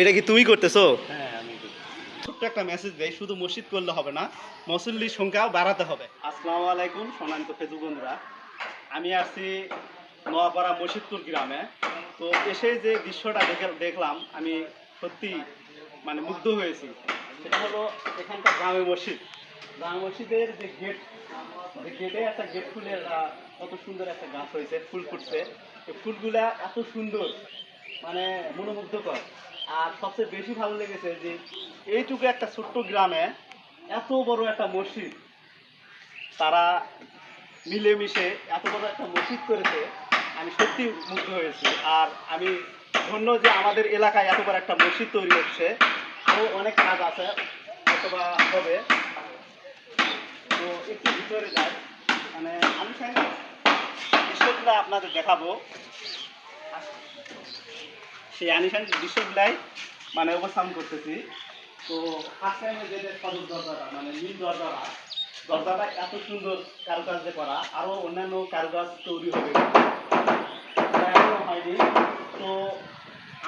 এটা কি তুমি করতেছো? হ্যাঁ। ছোট্ট একটা মেসেজ দেয় শুধু মসজিদ করলে হবে না মুসল্লির সংখ্যাও বাড়াতে হবে। আসসালামু আলাইকুম সম্মানিত ফেসবুক বন্ধুরা। আমি আসছি নোয়াপাড়া মসজিদপুর গ্রামে। তো এসে যে দৃশ্যটা দেখে দেখলাম আমি সত্যি মানে মুগ্ধ হয়েছি। সেটা হলো এখানকার গ্রামে মসজিদ। গ্রামে মসজিদের যে গেট যে গেটে একটা গেট ফুলের কত সুন্দর একটা গাছ হয়েছে ফুল ফুটছে। ফুলগুলা এত সুন্দর মানে মনোমুগ্ধকর। আর সবচেয়ে বেশি ভালো লেগেছে যে এইটুকু একটা ছোট্ট গ্রামে এত বড় একটা মসজিদ, তারা মিলেমিশে এত বড় একটা মসজিদ করেছে, আমি সত্যি মুগ্ধ হয়েছি। আর আমি ধন্য যে আমাদের এলাকায় এত বড় একটা মসজিদ তৈরি হচ্ছে। আরও অনেক কাজ আছে অথবা হবে। তো একটু ভিতরে যাই। মানে আমি চাই আপনাদের দেখাবো। সেই আনুষঙ্গিক দৃশ্যগুলাই মানে উপস্থাপন করতেছি। তো ফার্স্ট টাইমে যে সদর দরজাটা মানে নীল দরজাটা দরজাটা এত সুন্দর কারুকার্যে করা আরও অন্যান্য কারুকাজ তৈরি হবে। এখনও হয়নি। তো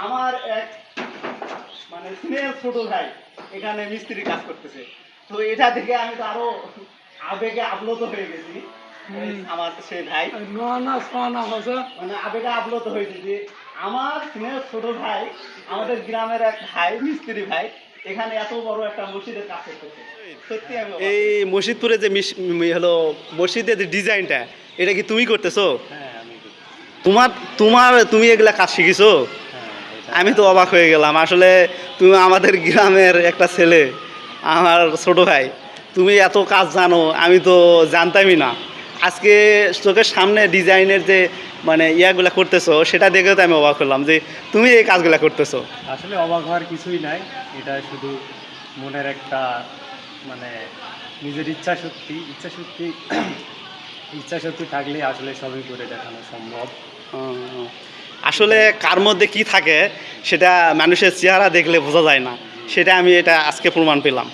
আমার এক মানে স্নেহ ছোট ভাই এখানে মিস্ত্রি কাজ করতেছে। তো এটা দেখে আমি তো আরও আবেগে আপ্লুত হয়ে গেছি। আমার সেই ভাই। নোয়ানা সোয়ানা ভাষা মানে আবেগে আপ্লুত হয়েছে যে আমার স্নেহ ছোট ভাই আমাদের গ্রামের এক ভাই মিস্ত্রি ভাই এখানে এত বড় একটা মসজিদের কাজ করতেছে। সত্যি আমি এই মসজিদপুরে যে হলো মসজিদের যে ডিজাইনটা এটা কি তুমি করতেছো? হ্যাঁ আমি তোমার তোমার তুমি এগুলা কাজ শিখিছো? হ্যাঁ আমি তো অবাক হয়ে গেলাম। আসলে তুমি আমাদের গ্রামের একটা ছেলে আমার ছোট ভাই। তুমি এত কাজ জানো আমি তো জানতামই না। আজকে চোখের সামনে ডিজাইনের যে মানে ইয়াগুলা করতেছো সেটা দেখেও তো আমি অবাক হলাম যে তুমি এই কাজগুলা করতেছো। আসলে অবাক হওয়ার কিছুই নাই। এটা শুধু মনের একটা মানে নিজের ইচ্ছা শক্তি। ইচ্ছা শক্তি ইচ্ছা শক্তি থাকলে আসলে সবই করে দেখানো সম্ভব। আসলে কার মধ্যে কি থাকে সেটা মানুষের চেহারা দেখলে বোঝা যায় না। সেটা আমি এটা আজকে প্রমাণ পেলাম।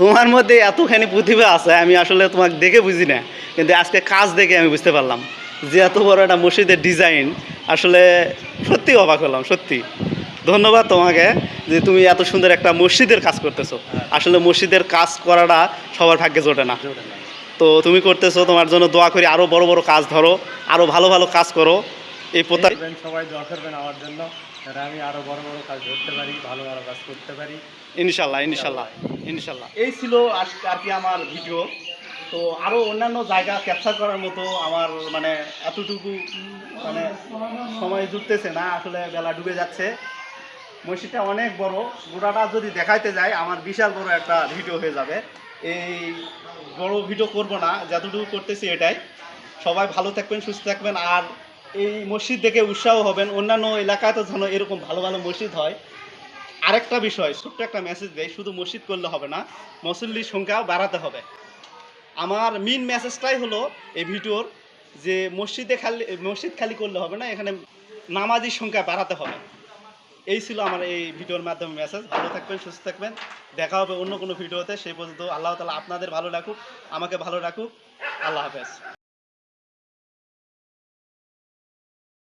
তোমার মধ্যে এতখানি প্রতিভা আছে আমি আসলে তোমাকে দেখে বুঝি না। কিন্তু আজকে কাজ দেখে আমি বুঝতে পারলাম যে এত বড় একটা মসজিদের ডিজাইন আসলে সত্যি অবাক হলাম সত্যি। ধন্যবাদ তোমাকে যে তুমি এত সুন্দর একটা মসজিদের কাজ করতেছো। আসলে মসজিদের কাজ করাটা সবার ভাগ্যে জোটে না। তো তুমি করতেছো তোমার জন্য দোয়া করি আরও বড় বড় কাজ ধরো আরও ভালো ভালো কাজ করো। এই দেখবেন, সবাই দোয়া করবেন আমার জন্য যাতে আমি আরও বড় বড় কাজ ধরতে পারি ভালো ভালো কাজ করতে পারি। ইনশাল্লাহ ইনশাল্লাহ। ইনশাল্লাহ। এই ছিল আজকে আর কি আমার ভিডিও। তো আরও অন্যান্য জায়গা ক্যাপচার করার মতো আমার মানে এতটুকু মানে সময় জুটতেছে না। আসলে বেলা ডুবে যাচ্ছে। মসজিদটা অনেক বড়। গোটাটা যদি দেখাইতে যাই, আমার বিশাল বড় একটা ভিডিও হয়ে যাবে। এই বড় ভিডিও করব না, যতটুকু করতেছি এটাই। সবাই ভালো থাকবেন, সুস্থ থাকবেন। আর এই মসজিদ দেখে উৎসাহ হবেন। অন্যান্য এলাকাতে যেন এরকম ভালো ভালো মসজিদ হয়। আরেকটা বিষয়, ছোট্ট একটা মেসেজ দেয় শুধু মসজিদ করলে হবে না, মুসল্লির সংখ্যাও বাড়াতে হবে। আমার মেন মেসেজটাই হলো এই ভিডিওর যে মসজিদে খালি, মসজিদ খালি করলে হবে না, এখানে নামাজির সংখ্যা বাড়াতে হবে। এই ছিল আমার এই ভিডিওর মাধ্যমে মেসেজ ভালো থাকবেন, সুস্থ থাকবেন। দেখা হবে অন্য কোনো ভিডিওতে। সেই পর্যন্ত আল্লাহ তালা আপনাদের ভালো রাখুক, আমাকে ভালো রাখুক। আল্লাহ হাফেজ।